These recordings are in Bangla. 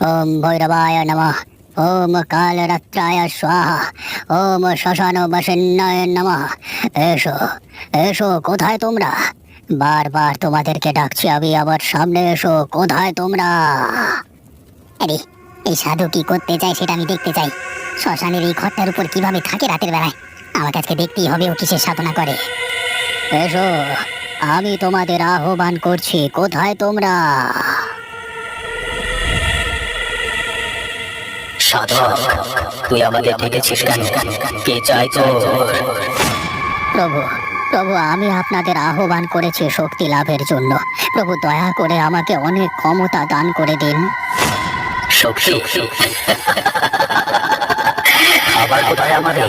ওম ভৈরবায় নমঃ। ওম কালরাত্রায় স্বাহা। ওম শ্মশান বসিন্নয় নমঃ। এসো এসো, কোথায় তোমরা? বারবার তোমাদেরকে ডাকছি আমি আবার সামনে এসো, কোথায় তোমরা? আরে, এই সাধু কি করতে চায় সেটা আমি দেখতে চাই। শ্মশানের এই ঘরটার উপর কীভাবে থাকে রাতের বেলায়? আমাকে আজকে দেখতেই হবে ও কিসের সাধনা করে। এসো, আমি তোমাদের আহ্বান করছি, কোথায় তোমরা? সাধক। তুই আমাদের ডেকেছিস কেন? কে চাই তোর? প্রভু প্রভু আমি আপনাদের আহ্বান করেছি শক্তি লাভের জন্য। প্রভু দয়া করে আমাকে অনেক ক্ষমতা দান করে দিন। শক্তি। আবার কোথায় আমাদের?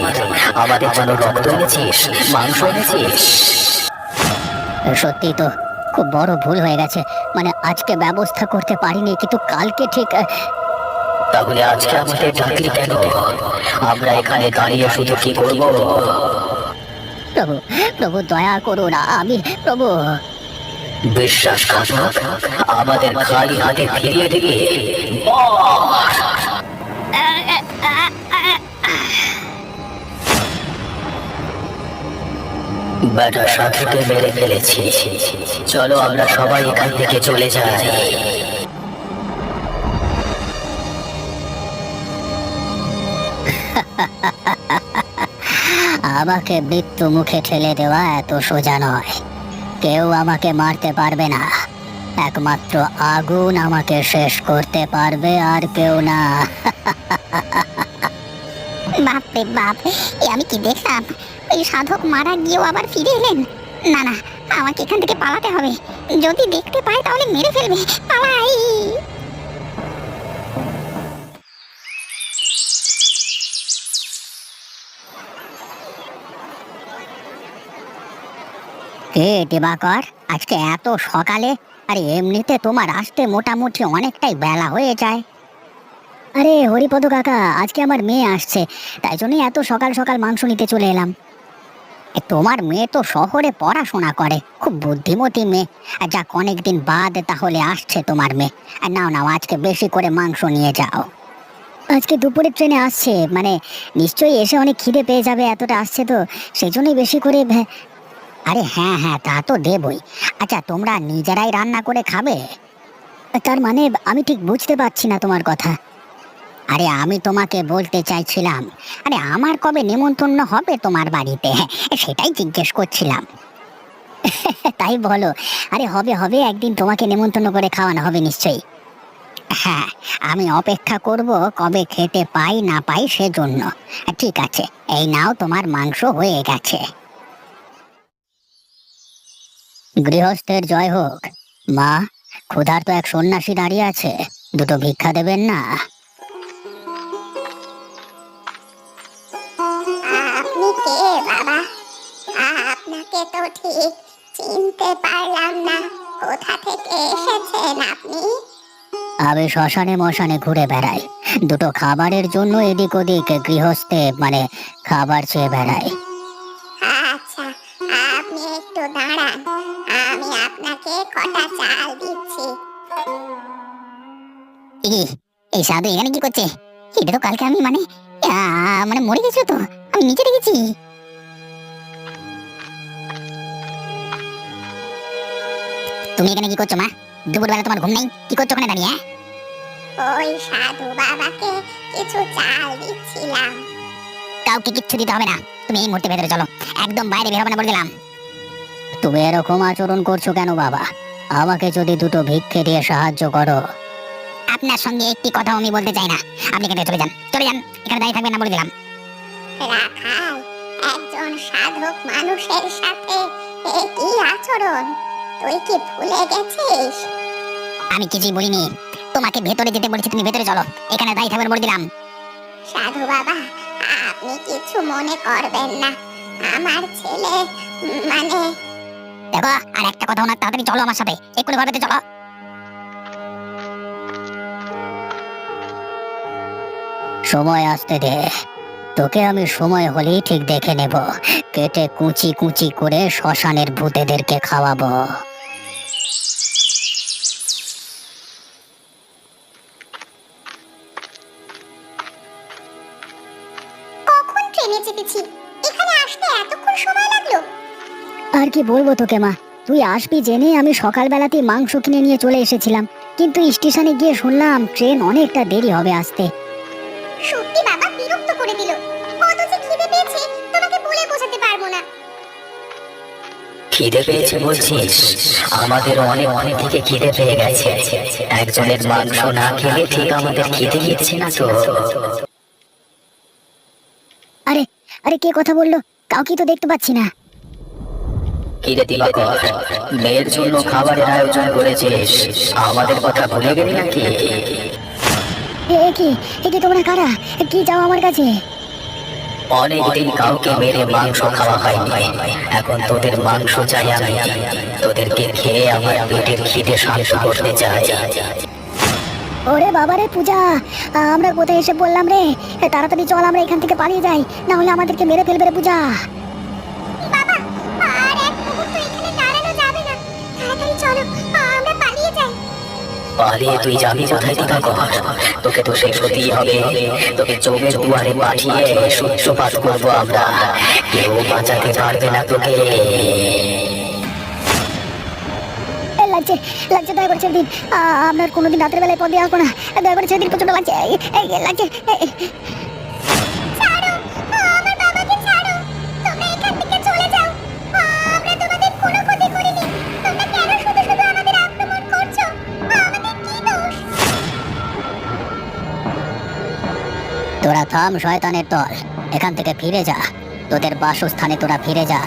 আমাদের জন্য রক্ত এনেছিস? মাংস এনেছিস? সত্যি তো খুব বড় ভুল হয়ে গেছে। মানে আজকে ব্যবস্থা করতে পারিনি কিন্তু কালকে ঠিক তাহলে আজকে আমাদের ডাকলি কেন আমরা এখানে দাঁড়িয়ে শুধু কি করব? প্রভু প্রভু দয়া করুন আমি প্রভু। বিশ্বাস ঘাতক আমাদের খালি হাতে ফিরিয়ে দিবি। বেটা সাথীকে মেরে ফেলেছি। চলো আমরা সবাই এখান থেকে চলে যাই। আমাকে মৃত্যু মুখে ঠেলে দেওয়া এত সোজা নয়। কেউ আমাকে মারতে পারবে না। একমাত্র আগুন আমাকে শেষ করতে পারবে আর কেউ না। বাপরে বাপ, এ আমি কি দেখলাম? ওই সাধক মারা গিয়েও আবার ফিরে এলেন? না না, আমাকে এখান থেকে পালাতে হবে। যদি দেখতে পাই তাহলে মেরে ফেলবে। পালাই! কে দিবাকর, আজকে এত সকালে, আরে এমনিতে তোমার আসতে মোটামুটি অনেকটাই বেলা হয়ে যায়। আরে হরিপদ কাকা, আজকে আমার মেয়ে আসছে, তাই জন্যই এত সকাল সকাল মাংস নিতে চলে এলাম। তোমার মেয়ে তো শহরে পড়াশোনা করে, খুব বুদ্ধিমতী মেয়ে। আর যাক, অনেকদিন বাদ, তাহলে আসছে তোমার মেয়ে। আর নাও নাও, আজকে বেশি করে মাংস নিয়ে যাও। আজকে দুপুরের ট্রেনে আসছে মানে নিশ্চয়ই এসে অনেক খিদে পেয়ে যাবে, এতটা আসছে তো, সেই জন্যই বেশি করে আরে হ্যাঁ হ্যাঁ তা তো দেবই। আচ্ছা তোমরা নিজেরাই রান্না করে খাবে? তার মানে আমি ঠিক বুঝতে পারছি না তোমার কথা। আরে আমি তোমাকে বলতে চাইছিলাম, আরে আমার কবে নেমন্তন্ন হবে তোমার বাড়িতে? সেটাই জিজ্ঞেস করছিলাম। তাই বলো, আরে হবে হবে, একদিন তোমাকে নেমন্তন্ন করে খাওয়ানো হবে নিশ্চয়ই। হ্যাঁ আমি অপেক্ষা করব কবে খেতে পাই না পাই সেজন্য। ঠিক আছে, এই নাও তোমার মাংস হয়ে গেছে। গৃহস্থের জয় হোক। মা ক্ষুধার তো এক সন্ন্যাসী দাঁড়িয়ে আছে। দুটো ভিক্ষা দেবেন না। আপনি কে বাবা? আপনাকে তো ঠিক চিনতে পারলাম না। কোথা থেকে এসেছেন আপনি? আমি শ্মশানে মশানে ঘুরে বেড়াই। দুটো খাবারের জন্য এদিক ওদিক গৃহস্থে মানে খাবার চেয়ে বেড়াই। আচ্ছা আপনি একটু দাঁড়ান। আপনাকে কটা চাল দিচ্ছি। এই সাধু এখানে কি করছে? এটা তো কালকে আমি মানে মানে মরে গেছিল তো আমি নিচে রেখেছি তুমি এখানে কি করছ মা? দুপুরবেলা তোমার ঘুম নেই? কি করছ ওখানে দাঁড়িয়ে হ্যাঁ? ওই সাধু বাবাকে কিছু চাল দিচ্ছিলাম। কাউকে কিচ্ছু দিতে হবে না। তুমি এই মুহূর্তে ভেতরে চলো। একদম বাইরে বের হবে না বলে দিলাম। তুমি এরকম আচরণ করছ কেন বাবা? আমাকে যদি দুটো ভিক্ষে দিয়ে সাহায্য করো। আপনার সঙ্গে একটি কথা আমি বলতে চাই না। আপনি থেকে চলে যান। চলে যান। এখানে দাঁড়িয়ে থাকবেন না বলে দিলাম। রাখাল একজন সাধক মানুষের সাথে এ কি আচরণ? তুই কি ভুলে গেছিস? আমি কিছুই বলিনি। তোমাকে ভেতরে যেতে বলেছি তুমি ভেতরে চলো। এখানে দাঁড়িয়ে থাকবেন বলে দিলাম। সাধু বাবা আপনি কিছু মনে করবেন না। আমার ছেলে মানে দেখো, আর একটা কথা না তাড়াতাড়ি চলো আমার সাথে। এক্ষুনি ঘর ভেতরে চলো। সময় আসতে দে। তোকে আমি সময় হলেই ঠিক দেখে নেব। কেটে কুচি কুচি করে শ্মশানের ভূতেদেরকে খাওয়াবো। আর কি বলব তোকে মা? তুই আসবি জেনে আমি সকালবেলাতেই মাংস কিনে নিয়ে চলে এসেছিলাম। কিন্তু স্টেশনে গিয়ে শুনলাম ট্রেন অনেকটা দেরি হবে আসতে। সত্যি বাবা বিরক্ত করে দিল। কত যে খিদে পেয়েছে তোমাকে বলে বোঝাতে পারব না। খিদে পেয়েছে বলছিস? আমাদের অনেক অনেক থেকে খিদে পেয়ে গেছে। একজনের মাংস না খেলে ঠিক আমাদের খিদে গিয়েছে না তো। আরে আরে কে কথা বলল? কাউকে তো দেখতে পাচ্ছি না। কিরে দিবাকর মেয়ের জন্য খাবারের আয়োজন করেছিস? আমাদের কথা ভুলে গেলি নাকি? এ এ কি? এ তোমরা কারা? কি চাও আমার কাছে? অনেকদিন কাউকে মেরে মাংস খাওয়া হয়নি। এখন তোদের মাংস চাই আমি। তোদেরকে খেয়ে আমার পেটের খিদে শান্ত করতে চাই। ওরে বাবারে পূজা আমরা কোথায় এসে বললাম রে? তাড়াতাড়ি চল আমরা এখান থেকে পালিয়ে যাই। না হলে আমাদেরকে মেরে ফেলবে রে পূজা। পালিয়ে তুই যাবি কোথায় দিবাকর তোকে তো শেষ হতেই হবে। তোকে দুয়ারে পাঠিয়ে সূত্রপাত করব আমরা। কেউ বাঁচাতে পারবে না তোকে। লাগছে লাগছে করে আপনার কোনোদিন রাতের বেলায় পদে আসব না। দয়া করে ছেড়ে দিন প্রচণ্ড লাগছে লাগছে তোরা থাম শয়তানের দল। এখান থেকে ফিরে যা। তোদের বাসস্থানে তোরা ফিরে যা।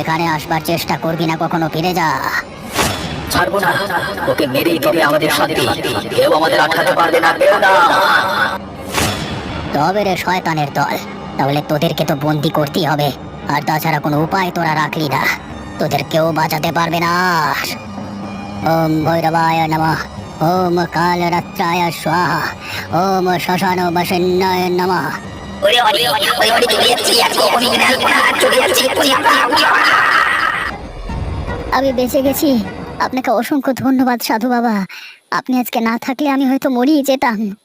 এখানে আসবার চেষ্টা করবি না কখনো ফিরে যা। ছাড়বো না। ওকে মেরেই তবে আমাদের শান্তি। কেউ আমাদের আটকাতে পারবে না কেউ না। তবে রে শয়তানের দল তাহলে তোদেরকে তো বন্দি করতেই হবে। আর তাছাড়া কোনো উপায় তোরা রাখলি না। তোদের কেউ বাঁচাতে পারবে না। ওম ভৈরবায় নমঃ। ওম কাল কালরাত্রায় স্বাহা। ওম শ্মশান বসন্নায় নমঃ। আমি বেঁচে গেছি। আপনাকে অসংখ্য ধন্যবাদ সাধু বাবা। আপনি আজকে না থাকলে আমি হয়তো মরিয়ে যেতাম।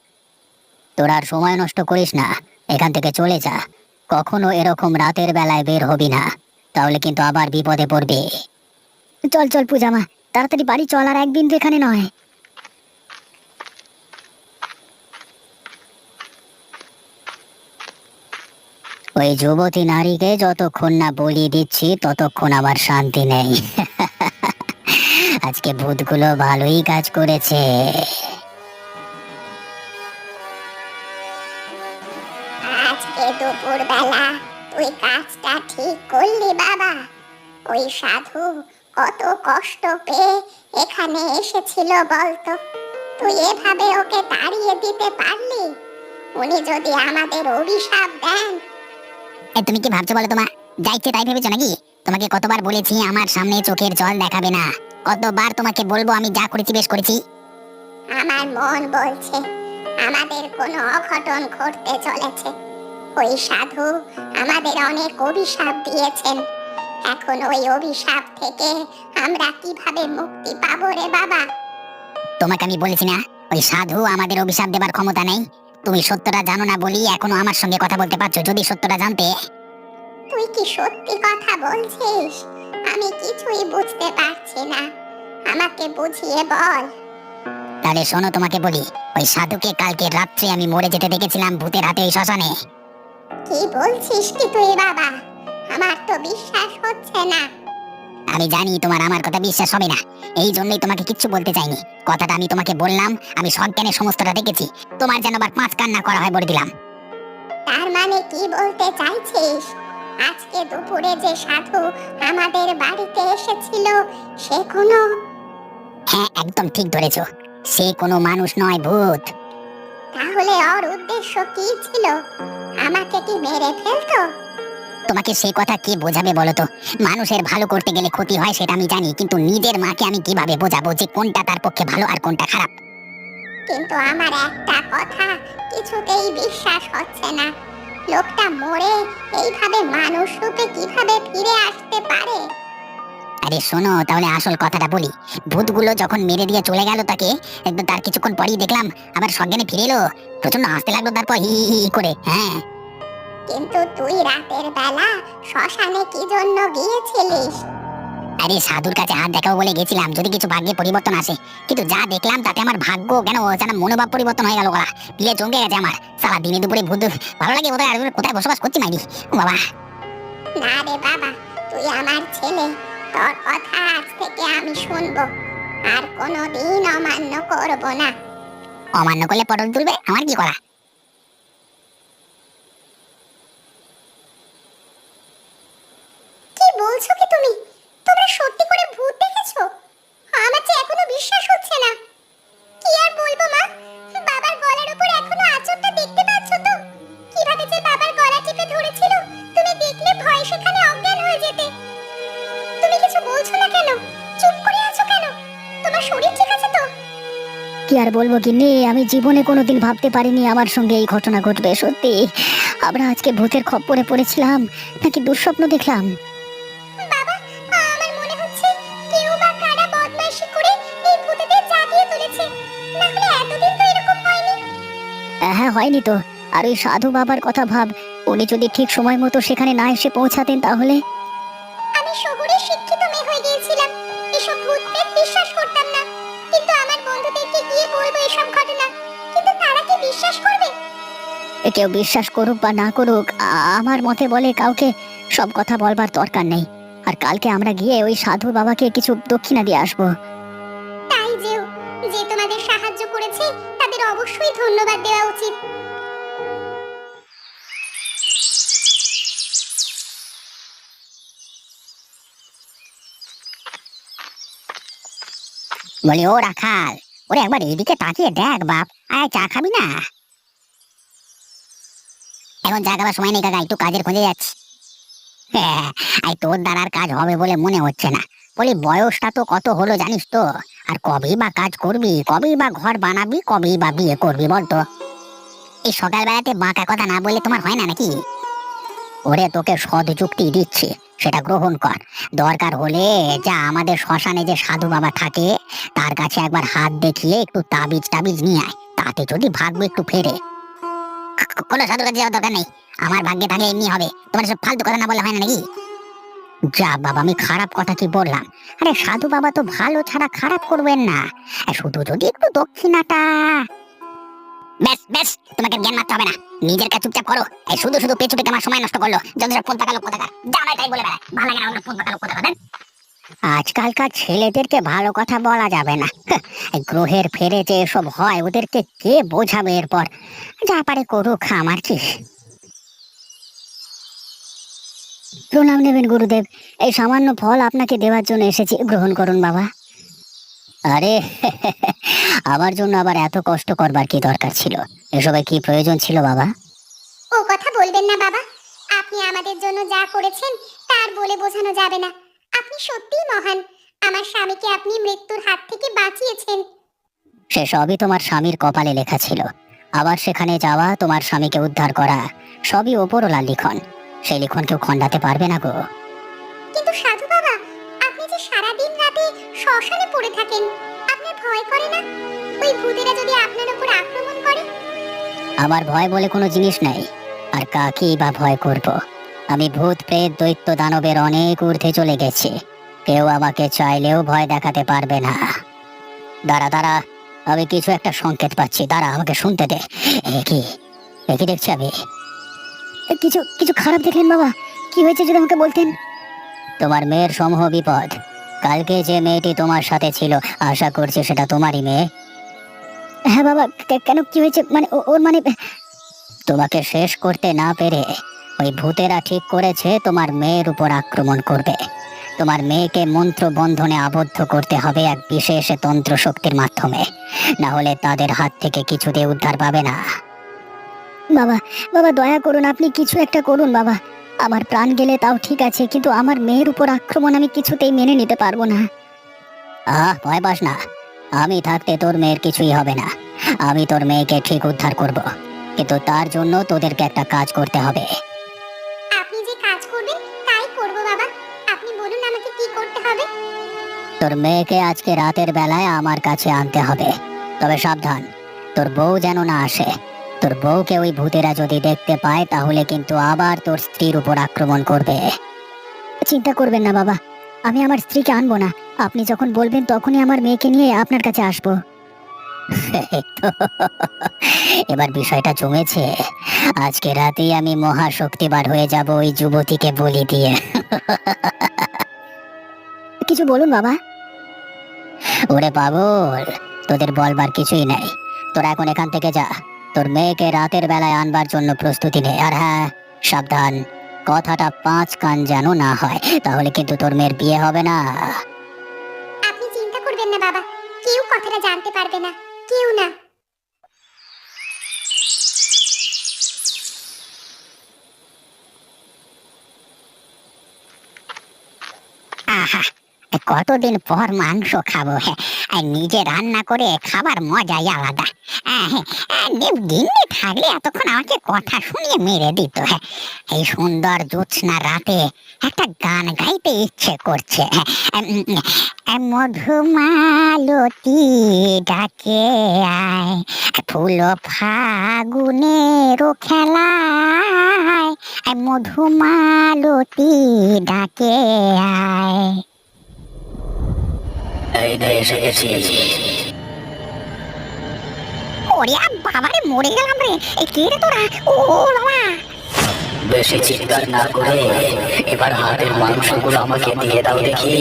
তোর আর সময় নষ্ট করিস না। এখান থেকে চলে যা। কখনো এরকম রাতের বেলায় বের হবি না। তাহলে কিন্তু আবার বিপদে পড়বে। চল চল পূজামা। তাড়াতাড়ি বাড়ি চল আর একদিন তো এখানে নয়। ওই যুবতী নারীকে যতক্ষণ না বলি দিচ্ছি, ততক্ষণ আমার শান্তি নেই। আজকে ভূতগুলো ভালোই কাজ করেছে। তুই কাজটা ঠিক করলি বাবা। ওই সাধু কত কষ্ট পেয়ে এখানে এসেছিল বলতো। তুই এভাবে ওকে তাড়িয়ে দিতে পারলি? উনি যদি আমাদের অভিশাপ দেন তুমি কি ভাবছ বলো তোমা যাইছে তাই ভেবেছো নাকি? তোমাকে কতবার বলেছি আমার সামনে চোখের জল দেখাবে না। কতবার তোমাকে বলব আমি যা করেছি বেশ করেছি। আমার মন বলছে আমাদের কোনো অঘটন ঘটতে চলেছে। ওই সাধু আমাদের অনেক অভিশাপ দিয়েছেন। এখন ওই অভিশাপ থেকে আমরা কীভাবে মুক্তি পাবো রে বাবা? তোমাকে আমি বলেছি না ওই সাধু আমাদের অভিশাপ দেবার ক্ষমতা নেই। তুমি সত্যটা জানো না বলি এখনও আমার সঙ্গে কথা বলতে পারছ? যদি সত্যটা জানতে। তুই কি সত্যি কথা বলছিস? আমি কিছুই বুঝতে পারছি না। আমাকে বুঝিয়ে বল। তাহলে শোনো তোমাকে বলি ওই সাধুকে কালকে রাত্রে আমি মরে যেতে দেখেছিলাম ভূতের হাতে ওই শ্মশানে। কি বলছিস কি তুই বাবা? আমার তো বিশ্বাস হচ্ছে না। আমি জানি তোমার আমার কথা বিশ্বাস হবে না। এই জন্যই তোমাকে কিচ্ছু বলতে চাইনি। কথাটা আমি তোমাকে বললাম আমি সজ্ঞানে সমস্তটা দেখেছি। তোমার যেন আবার পাঁচ কান্না করা হয় বলে দিলাম। তার মানে কি বলতে চাইছিস? আজকে দুপুরে যে সাধু আমাদের বাড়িতে এসেছিল সে কোনো? হ্যাঁ একদম ঠিক ধরেছো। সে কোনো মানুষ নয় ভূত। তাহলে ওর উদ্দেশ্য কি ছিল? আমাকে কি মেরে ফেলতো? তোমাকে সে কথা কে বোঝাবে বলো তো মানুষের ভালো করতে গেলে ক্ষতি হয় সেটা আমি জানি কিন্তু নিজের মাকে আমি কীভাবে বোঝাবো যে কোনটা তার পক্ষে ভালো আর কোনটা খারাপ? কিন্তু আমার একটা কথা কিছুতেই বিশ্বাস হচ্ছে না। লোকটা মরে এইভাবে মানুষ রূপে কীভাবে ফিরে আসতে পারে? আরে শোনো তাহলে আসল কথাটা বলি। ভূতগুলো যখন মেরে দিয়ে চলে গেল তাকে একদম তার কিছুক্ষণ পরেই দেখলাম আবার সজ্ঞানে ফিরে এলো। প্রচণ্ড হাসতে লাগল তারপর হি হি হি করে হ্যাঁ। কিন্তু তুই রাতের বেলা শ্মশানে কি জন্য গিয়েছিলিস? আরে সাধুর কাছে হাত দেখাবো বলে গেছিলাম যদি কিছু ভাগ্যে পরিবর্তন আসে। কিন্তু যা দেখলাম তাতে আমার ভাগ্য কেন যেন মনোভাব পরিবর্তন হয়ে গেল গলা। পিলে চমকে গেছে আমার। সারা দিনে দুপুরে ভূত ভালো লাগে বোধহয় আর কোথায় বসবাস করছি মাইরি বাবা। না রে বাবা তুই আমার ছেলে। তোর কথা আজ থেকে আমি শুনব। আর কোনোদিন অমান্য করব না। অমান্য করলে পটল তুলবে? আমার কি করা? বলব কি নে আমি জীবনে কোনোদিন ভাবতে পারিনি আমার সঙ্গে এই ঘটনা ঘটবে সত্যি। আমরা আজকে ভূতের খপ্পরে পড়েছিলাম নাকি দুঃস্বপ্ন দেখলাম? হ্যাঁ হয়নি তো। আর ওই সাধু বাবার কথা ভাব উনি যদি ঠিক সময় মতো সেখানে না এসে পৌঁছাতেন তাহলে? কেউ বিশ্বাস করুক বা না করুক আমার মতে বলে কাউকে সব কথা বলবার দরকার নেই। আর কালকে আমরা গিয়ে ওই সাধু বাবাকে কিছু দক্ষিণা দিয়ে আসব। তাই যেও যে তোমাদের সাহায্য করেছে তাদের অবশ্যই ধন্যবাদ দেওয়া উচিত। বলি ও রাখাল ওরে একবার এদিকে তাকিয়ে দেখ বাপ আয় চা খাবি না? এখন চা খাবার সময় নেই কাকা, একটু কাজের খোঁজে যাচ্ছি। হ্যাঁ আই, তোর দ্বারা কাজ হবে বলে মনে হচ্ছে না। বলি, বয়সটা তো কত হলো জানিস তো? আর কবেই বা কাজ করবি, কবেই বা ঘর বানাবি, কবেই বা বিয়ে করবি বলতো এই সকালবেলাতে বাঁকা কথা না বললে তোমার হয় না নাকি? ওরে, তোকে সদ যুক্তি দিচ্ছি, সেটা গ্রহণ কর। দরকার হলে যা আমাদের শ্মশানে যে সাধু বাবা থাকে, তার কাছে একবার হাত দেখিয়ে একটু তাবিজ টাবিজ নিয়ে আয়। তাতে যদি ভাগ্য একটু ফেরে। কোনো সাধুর কাছে যাওয়ার দরকার নেই। আমার ভাগ্যে থাকলে এমনি হবে। তোমার সব ফালতু কথা না বললে হয় না নাকি? যা বাবা, আমি খারাপ কথা কি বললাম? আরে সাধু বাবা তো ভালো ছাড়া খারাপ করবেন না। শুধু যদি একটু দক্ষিণাটা। ব্যাস ব্যাস, তোমাকে জ্ঞান মারতে হবে না। নিজের কাছে চুপচাপ করো। এই শুধু শুধু পেতে আমার সময় নষ্ট করল। সব ফোন পাকালো কোথাকার নয় তাই বলে বেড়ায়। ভালো লাগে না ওগুলো ফোন পাকালো কোথাকার আজকালকার ছেলেদেরকে ভালো কথা বলা যাবে না। গ্রহের ফেরে যে এসব হয়, ওদেরকে কে বোঝাবে এরপর? যা পারে করুক, আমার কি? প্রণাম নেবেন গুরুদেব। এই সামান্য ফল আপনাকে দেওয়ার জন্য এসেছি। গ্রহণ করুন, বাবা। আরে, আমার জন্য আবার এত কষ্ট করবার কি দরকার ছিল? এসবে কি প্রয়োজন ছিল, বাবা? ও কথা বলবেন না, বাবা। আপনি আমাদের জন্য যা করেছেন, তার বলে বোঝানো যাবে না। আপনি সত্যিই মহান। আমার স্বামীকে আপনি মৃত্যুর হাত থেকে বাঁচিয়েছেন। সে সবই তোমার স্বামীর কপালে লেখা ছিল। আবার সেখানে যাওয়া তোমার স্বামীকে উদ্ধার করা সবই ওপরওয়ালার লিখন। সেই লিখন কেউ খণ্ডাতে পারবে না গো। কিন্তু সাধু বাবা আপনি যে সারা দিন রাতে শ্মশানে পড়ে থাকেন আপনার ভয় করে না? ওই ভূতেরা যদি আপনার উপর আক্রমণ করে? আমার ভয় বলে কোনো জিনিস নেই। আর কাকেই বা ভয় করব? আমি ভূত প্রেত দৈত্য দানবের অনেক ঊর্ধ্বে চলে গেছি। কেউ আমাকে চাইলেও ভয় দেখাতে পারবে না। দাঁড়া দাঁড়া, আমি কিছু একটা সংকেত পাচ্ছি। দাঁড়া, আমাকে শুনতে দে। কি? কি দেখছি আমি? কিছু কিছু খারাপ দেখলেন বাবা। কি হয়েছে যদি আমাকে বলতেন? তোমার মেয়ের সমূহ বিপদ। কালকে যে মেয়েটি তোমার সাথে ছিল, আশা করছি সেটা তোমারই মেয়ে। হ্যাঁ বাবা কেন, কি হয়েছে? মানে ওর মানে তোমাকে শেষ করতে না পেরে ওই ভূতেরা ঠিক করেছে তোমার মেয়ের উপর আক্রমণ করবে। তোমার মেয়েকে মন্ত্র বন্ধনে আবদ্ধ করতে হবে এক বিশেষ তন্ত্র শক্তির মাধ্যমে। না হলে তাদের হাত থেকে কিছুতে উদ্ধার পাবে না। বাবা বাবা, দয়া করুন, আপনি কিছু একটা করুন, বাবা। আমার প্রাণ গেলে তাও ঠিক আছে, কিন্তু আমার মেয়ের উপর আক্রমণ আমি কিছুতেই মেনে নিতে পারব না। আহ, ভয় পাস না। আমি থাকতে তোর মেয়ের কিছুই হবে না। আমি তোর মেয়েকে ঠিক উদ্ধার করব। কিন্তু তার জন্য তোদেরকে একটা কাজ করতে হবে। আমাকে কি করতে হবে? তোর মেয়েকে আজকে রাতের বেলায় আমার কাছে আনতে হবে। তবে সাবধান, তোর বউ যেন না আসে। তোর বউকে ওই ভূতেরা যদি দেখতে পায়, তাহলে কিন্তু আবার তোর স্ত্রীর উপর আক্রমণ করবে। চিন্তা করবেন না বাবা, আমি আমার স্ত্রীকে আনব না। আপনি যখন বলবেন, তখনই আমার মেয়েকে নিয়ে আপনার কাছে আসব। এবার বিষয়টা জমেছে। আজকে রাতেই আমি মহাশক্তিবার হয়ে যাব ওই যুবতীকে বলি দিয়ে। কিছু বলুন বাবা। ওরে পাগল তোদের বলবার কিছুই নেই। তোরা এখন এখান থেকে যা। তোর মেয়েকে রাতের বেলায় আনবার জন্য প্রস্তুতি নে। আর হ্যাঁ সাবধান কথাটা পাঁচ কান যেন না হয় তাহলে কিন্তু তোর মেয়ের বিয়ে হবে না। আপনি চিন্তা করবেন না বাবা কেউ কথাটা জানতে পারবে না কেউ না আহা কতদিন পর মাংস খাব? হ্যাঁ আর নিজে রান্না করে খাবার মজাই আলাদা। আহ, আহ, গিন্নি থাকলে এতক্ষণ আমাকে কথা শুনিয়ে মেরে দিত হ্যাঁ এই সুন্দর জ্যোৎস্না রাতে একটা গান গাইতে ইচ্ছে করছে হ্যাঁ, মধুমালতী ডাকে আয় ফুল ফাগুনের খেলায় মধুমালতী ডাকে আয়। এই নে এসে গেছি। ওরে বাবারে মরে গেলাম রে। এই কে রে তোরা? ও ও বাবা। বেশি চিৎকার না করে এবার হাতের মাংসগুলো আমাকে দিয়ে দাও দেখি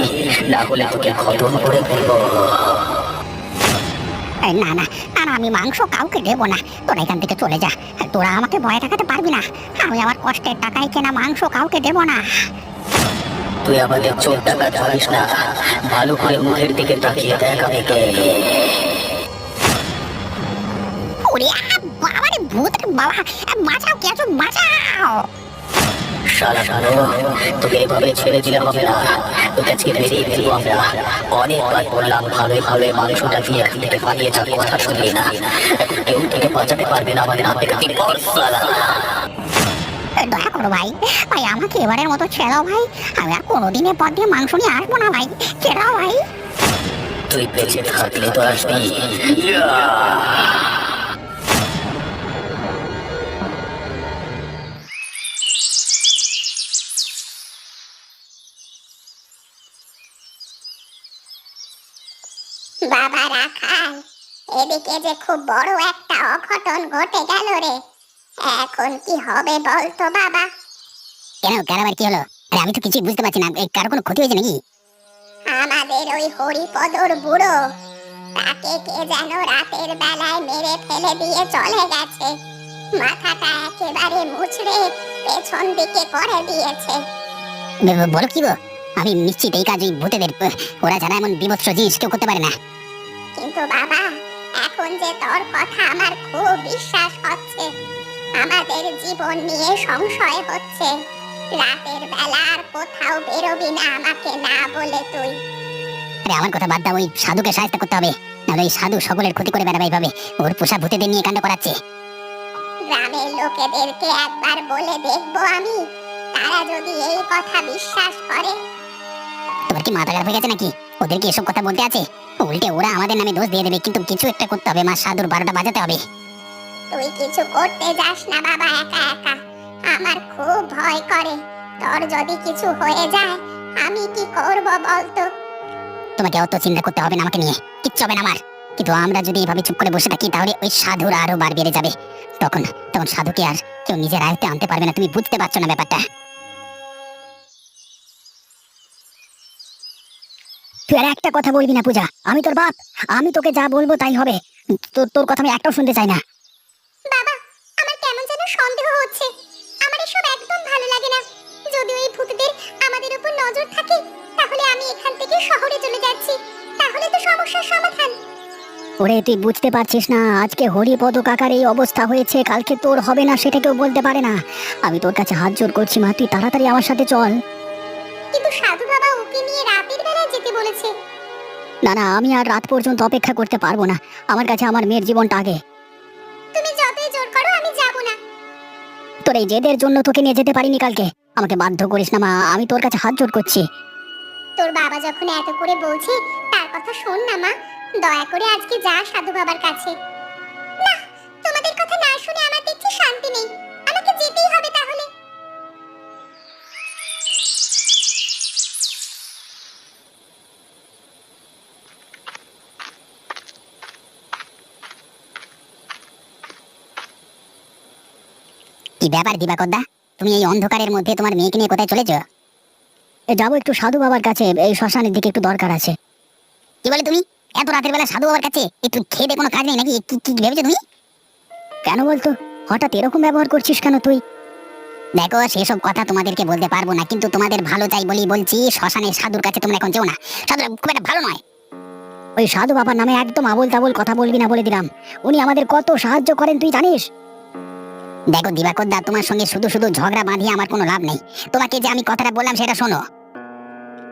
না হলে তোকে খতম করে ফেলব। না না না, আমি মাংস কাউকে দেবো না। তোরা এখান থেকে চলে যা। তোরা আমাকে ভয় দেখাতে পারবি না। আমি আমার কষ্টের টাকায় কেনা মাংস কাউকে দেবো না। তুই আমাদের চোখ টাকা ধরিস না। ভালো করে মুখের দিকে তাকিয়ে দেখ আমি কে ওরে বাবারে ভূত রে বাবা। বাঁচাও কে আছো? বাঁচাও। শালা শালো তোকে এভাবে ছেড়ে দিলে হবে না। তোকে আজকে বেরিয়ে ফেলব আমরা অনেকবার বললাম ভালো ভালো মাংসটা দিয়ে এখান থেকে পালিয়ে যাবে কথা শুনলি না। এখন কেউ থেকে বাঁচাতে পারবে না আমাদের হাত। থেকে বিপদ দয়া করো ভাই। ভাই আমাকে এবারের মতো ছেড়ে দাও ভাই। আমি আর কোনোদিনের পর দিয়ে মাংস নিয়ে আসব না ভাই। ছেড়ে দাও ভাই। তুই বেঁচে থাকলে তো আসবি। বাবা রাখাল এদিকে যে খুব বড় একটা অঘটন ঘটে গেল রে। এখন কি হবে বলতো বাবা? কেন কেন আবার কি হলো? আরে আমি তো কিছুই বুঝতে পারছি না। এই কারও কোনো ক্ষতি হয়েছে নাকি? আমাদের ওই হরিপদর বুড়ো তাকে কে যেন রাতের বেলায় মেরে ফেলে দিয়ে চলে গেছে। মাথাটা একেবারে মুচড়ে পেছন দিকে করে দিয়েছে। বলো কি গো? আমি নিশ্চিত এই কাজ ওই ভূতেদের ওরা যারা এমন বিভৎস জিনিস কেউ করতে পারে না। কিন্তু বাবা এখন যে তোর কথা আমার খুব বিশ্বাস হচ্ছে আমাদের জীবন নিয়ে সংশয় হচ্ছে। রাতের বেলা আর কোথাও বেরোবি না আমাকে না বলে তুই। আরে আমার কথা বাদ দাও ওই সাধুকে সাহায্য করতে হবে। নাহলে ওই সাধু সকলের ক্ষতি করে বেড়াবে এইভাবে। ওর পোষা ভূতেদের নিয়ে কাণ্ড করাচ্ছে। গ্রামের লোকেদেরকে একবার বলে দেখব আমি। তারা যদি এই কথা বিশ্বাস করে। তোমার কি মাথা খারাপ হয়ে গেছে নাকি? ওদের কি এসব কথা বলতে আছে? উল্টে ওরা আমাদের নামে দোষ দিয়ে দেবে কিন্তু কিছু একটা করতে হবে। মা সাধুর বারোটা বাজাতে হবে। তুই কিছু করতে যাস না বাবা, একা একা। আমার খুব ভয় করে। তোর যদি কিছু হয়ে যায়, আমি কি করব বলতো? তোমাকে অত চিন্তা করতে হবে না আমাকে নিয়ে। কিচ্ছু হবে না আমার। কিন্তু আমরা যদি এভাবে চুপ করে বসে থাকি, তাহলে ওই সাধুর আরও বার বেড়ে যাবে। তখন তখন সাধুকে আর কেউ নিজের আয়ত্তে আনতে পারবে না। তুমি বুঝতে পারছ না ব্যাপারটা? তুই আর একটা কথা বলবি না পূজা। আমি তোর বাপ। আমি তোকে যা বলব তাই হবে। তোর তোর কথা আমি একটাও শুনতে চাই না। আমার সন্দেহ হচ্ছে। আমার এসব একদম ভালো লাগে না। যদি ওই ভূতদের আমাদের উপর নজর থাকে তাহলে আমি এখান থেকে শহরে চলে যাচ্ছি। তাহলে তো সমস্যার সমাধান। ওরে তুই বুঝতে পারছিস না আজকে হরিপদ কাকার এই অবস্থা হয়েছে কালকে তোর হবে না সেটা কেউ বলতে পারে না। আমি তোর কাছে হাত জোর করছি মা তুই তাড়াতাড়ি আমার সাথে চল। কিন্তু সাধু বাবা ওকে নিয়ে রাতের বেলায় যেতে বলেছে। না না আমি আর রাত পর্যন্ত অপেক্ষা করতে পারব না। আমার কাছে আমার মেয়ের জীবনটা আগে। তোর এই জেদের জন্য তোকে নিয়ে যেতে পারিনি কালকে। আমাকে বাধ্য করিস না মা, আমি তোর কাছে হাত জোর করছি। তোর বাবা যখন এত করে বলছে, তার কথা শোন না মা। দয়া করে আজকে যা সাধু বাবার কাছে। না, তোমাদের কথা না শুনে আমার দেখছি শান্তি নেই আমাকে যেতেই হবে তাহলে কি ব্যাপার দিবাকরদা তুমি এই অন্ধকারের মধ্যে তোমার মেয়েকে নিয়ে কোথায় চলেছ? যাব একটু সাধু বাবার কাছে। এই শ্মশানের দিকে একটু দরকার আছে। কি বলে তুমি? এত রাতের বেলা সাধু বাবার কাছে একটু খেয়ে কোনো কাজ নেই নাকি? কি ভেবেছো তুমি? কেন বলতো? হঠাৎ এরকম ব্যবহার করছিস কেন তুই? দেখো, সেসব কথা তোমাদেরকে বলতে পারব না, কিন্তু তোমাদের ভালো চাই বলি বলছি শ্মশানে সাধুর কাছে তোমরা এখন যেও না। সাধু খুব একটা ভালো নয়। ওই সাধু বাবার নামে একদম আবল তাবল কথা বলবি না বলে দিলাম। উনি আমাদের কত সাহায্য করেন তুই জানিস? দেখো দিবাকর দা, তোমার সঙ্গে শুধু শুধু ঝগড়া বাঁধিয়ে আমার কোনো লাভ নেই। তোমাকে যে আমি কথাটা বললাম সেটা শোনো।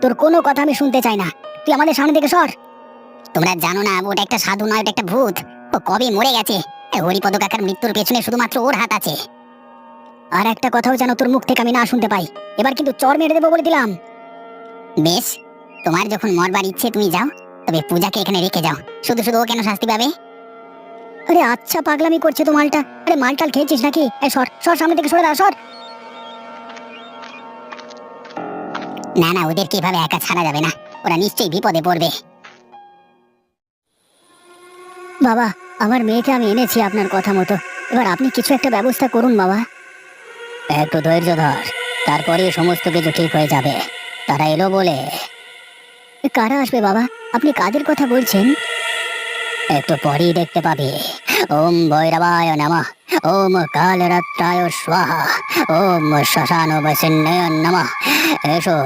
তোর কোনো কথা আমি শুনতে চাই না। তুই আমাদের সামনে থেকে সর। তোমরা জানো না, ওটা একটা সাধু নয়, ওটা একটা ভূত। ও কবে মরে গেছে? হরিপদ কাকার মৃত্যুর পেছনে শুধুমাত্র ওর হাত আছে। আর একটা কথাও যেন তোর মুখ থেকে আমি না শুনতে পাই। এবার কিন্তু চর মেরে দেবো বলে দিলাম। বেশ, তোমার যখন মরবার ইচ্ছে, তুমি যাও। তবে পূজাকে এখানে রেখে যাও। শুধু শুধু ও কেন শাস্তি পাবে? আরে আচ্ছা পাগলামি করছে তো মালটা। আরে মালটাল খেয়েছিস নাকি? সর সর সামনে থেকে সরে দাও সর। না না, ওদের কীভাবে একা ছাড়া যাবে না? ওরা নিশ্চয়ই বিপদে পড়বে। বাবা, আমার মেয়েকে আমি এনেছি আপনার কথা মতো। এবার আপনি কিছু একটা ব্যবস্থা করুন, বাবা। একটু ধৈর্য ধর তারপরে সমস্ত কিছু ঠিক হয়ে যাবে। তারা এলো বলে। কারা আসবে, বাবা? আপনি কাদের কথা বলছেন? একটু পরেই দেখতে পাবি। ওম ভৈরবায় নমঃ। ওম কালরাত্রায় স্বাহা। ওম শ্মশান বসিন্নয় নমঃ। এসো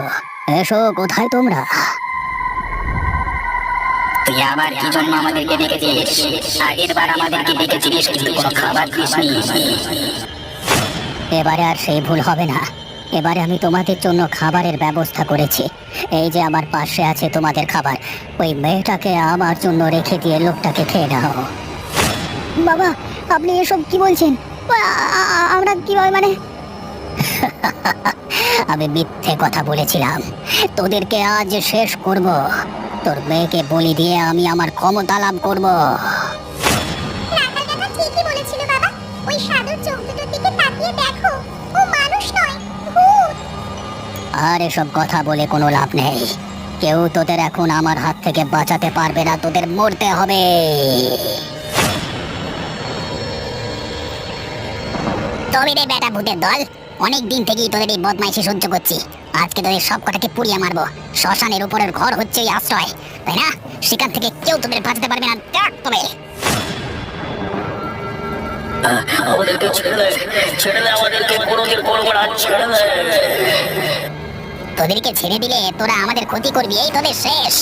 এসো কোথায় তোমরা? তুই আবার কি জন্য আমাদেরকে ডেকেছিস? আগের বার আমাদেরকে ডেকেছিলিস কিন্তু কোনো খাবার এবারে আর সেই ভুল হবে না। এবারে আমি তোমাদের জন্য খাবারের ব্যবস্থা করেছি। এই যে আমার পাশে আছে তোমাদের খাবার ওই মেয়েটাকে আমার জন্য রেখে দিয়ে লোকটাকে খেয়ে নাও। বাবা আপনি এসব কি বলছেন? আমরা কীভাবে মানে? আমি মিথ্যে কথা বলেছিলাম। তোদেরকে আজ শেষ করব। তোর মেয়েকে বলি দিয়ে আমি আমার ক্ষমতা লাভ করব। আর এসব কথা বলে কোনো লাভ নেই। কেউ তোদের এখন আমার হাত থেকে বাঁচাতে পারবে না তোদের মরতে হবে। তবে রে বেটা ভূতের দল অনেক দিন থেকেই তোদের এই বদমাইশি সহ্য করছি। আজকে তোদের সব কটাকে পুড়িয়ে মারবো। শ্মশানের উপরের ঘর হচ্ছে এই আশ্রয় তাই না? সেখান থেকে কেউ তোদের বাঁচাতে পারবে না দেখ তবে। আমাদেরকে ছেড়ে দে ছেড়ে দে আমাদেরকে কোনোদিন করব না ছেড়ে দে। তোদেরকে ছেড়ে দিলে তোরা আমাদের ক্ষতি করবি এই তোদের শেষ।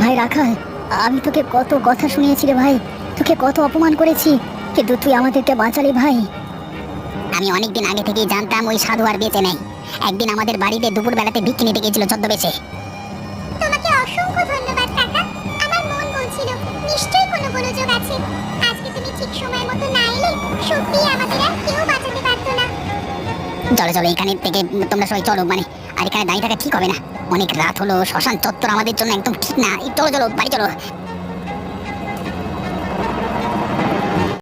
ভাই রাখাল আমি তোকে কত কথা শুনিয়েছি রে ভাই। তোকে কত অপমান করেছি। কিন্তু তুই আমাদেরকে বাঁচালি ভাই। আমি অনেকদিন আগে থেকেই জানতাম ওই সাধু আর বেঁচে নেই। একদিন আমাদের বাড়িতে দুপুর বেলাতে ভিক্ষি নিতে গেছিল ছদ্মবেশে। তোমাকে অসংখ্য ধন্যবাদ কাকা। আমার মন বলছিল নিশ্চয়ই কোনো গোলযোগ আছে। আজকে তুমি ঠিক সময় মতো না এলে সত্যিই আমাদের আর কেউ বাঁচাতে পারতো না। চলো চলো এখানে থেকে তোমরা সবাই চলো মানে আর এখানে দাঁড়িয়ে থাকা ঠিক হবে না। অনেক রাত হলো, শ্মশান চত্বর আমাদের জন্য একদম ঠিক না। চলো চলো, বাড়ি চলো।